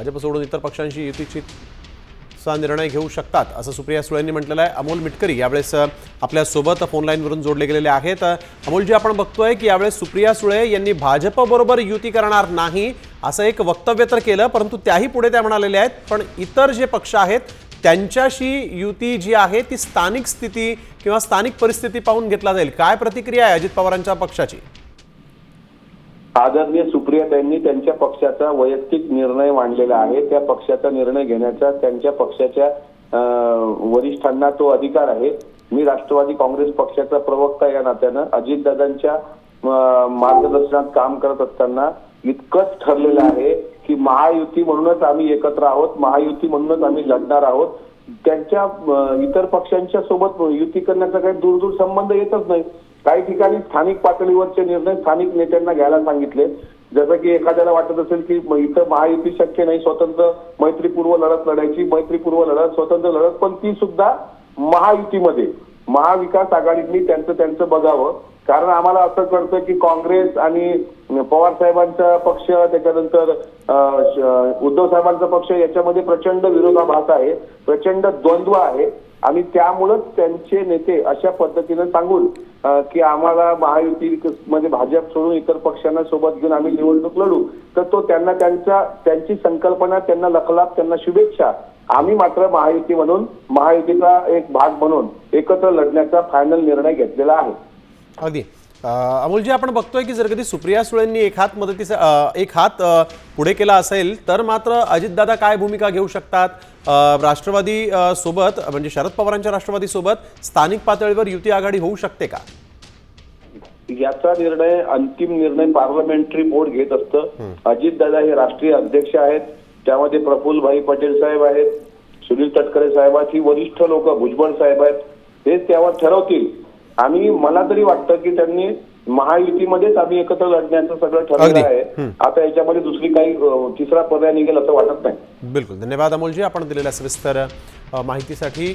भाजप सोडून इतर पक्षांशी युतीची चा निर्णय घेऊ शकतात असं सुप्रिया सुळेंनी म्हटलेलं आहे. अमोल मिटकरी यावेळेस आपल्यासोबत फोनलाईनवरून जोडले गेलेले आहेत. अमोलजी आपण बघतोय की यावेळेस सुप्रिया सुळे यांनी भाजपबरोबर युती करणार नाही असं एक वक्तव्य तर केलं परंतु त्याही पुढे त्या म्हणालेल्या आहेत. पण इतर जे पक्ष आहेत त्यांच्याशी युती जी आहे ती स्थानिक स्थिती किंवा स्थानिक परिस्थिती पाहून घेतला जाईल. काय प्रतिक्रिया आहे अजित पवारांच्या पक्षाची? आदरणीय सुप्रिया त्यांनी त्यांच्या पक्षाचा वैयक्तिक निर्णय मांडलेला आहे. त्या पक्षाचा निर्णय घेण्याचा त्यांच्या पक्षाच्या अं, वरिष्ठांना तो अधिकार आहे. मी राष्ट्रवादी काँग्रेस पक्षाचा प्रवक्ता या नात्यानं अजितदादांच्या मार्गदर्शनात काम करत असताना इतकंच ठरलेलं आहे की महायुती म्हणूनच आम्ही एकत्र आहोत महायुती म्हणूनच आम्ही लढणार आहोत. त्यांच्या इतर पक्षांच्या सोबत युती करण्याचा काही दूरदूर संबंध येतच नाही. काही ठिकाणी स्थानिक पातळीवरचे निर्णय स्थानिक नेत्यांना घ्यायला सांगितले. जसं की एखाद्याला वाटत असेल की इथं महायुती शक्य नाही स्वतंत्र मैत्रीपूर्व लढत लढायची मैत्रीपूर्व लढत स्वतंत्र लढत पण ती सुद्धा महायुतीमध्ये. महाविकास आघाडीतनी त्यांचं त्यांचं बघावं. कारण आम्हाला असं कळतं की काँग्रेस आणि पवार साहेबांचा पक्ष त्याच्यानंतर उद्धव साहेबांचा पक्ष याच्यामध्ये प्रचंड विरोधाभास आहे प्रचंड द्वंद्व आहे. आणि त्यामुळंच त्यांचे नेते अशा पद्धतीनं सांगून की आम्हाला महायुती म्हणजे भाजप सोडून इतर पक्षांना सोबत घेऊन आम्ही निवडणूक लढू. तर तो त्यांना त्यांच्या त्यांची संकल्पना त्यांना लखलाप त्यांना शुभेच्छा. आम्ही मात्र महायुती म्हणून महायुतीचा एक भाग म्हणून एकत्र लढण्याचा फायनल निर्णय घेतलेला आहे. अगदी. अमोलजी आपण बघतोय की जर कधी सुप्रिया सुळेंनी एक हात मदतीचा एक हात पुढे केला असेल तर मात्र अजितदादा काय भूमिका घेऊ शकतात? राष्ट्रवादी सोबत म्हणजे शरद पवारांच्या राष्ट्रवादी सोबत स्थानिक पातळीवर युती आघाडी होऊ शकते का? याचा निर्णय अंतिम निर्णय पार्लमेंटरी बोर्ड घेत असतं. अजितदादा हे राष्ट्रीय अध्यक्ष आहेत. त्यामध्ये प्रफुल्लभाई पटेल साहेब आहेत. सुनील तटकरे साहेब आहेत ही वरिष्ठ लोक भुजबळ साहेब आहेत. हे त्यावर ठरवतील. आणि मला तरी वाटतं की त्यांनी महायुतीमध्येच आम्ही एकत्र लढण्याचं सगळं. ठरवलं आहे. आता याच्यामध्ये दुसरी काही तिसरा पर्याय निघेल असं वाटत नाही. बिलकुल. धन्यवाद अमोलजी. आपण दिलेल्या सविस्तर माहितीसाठी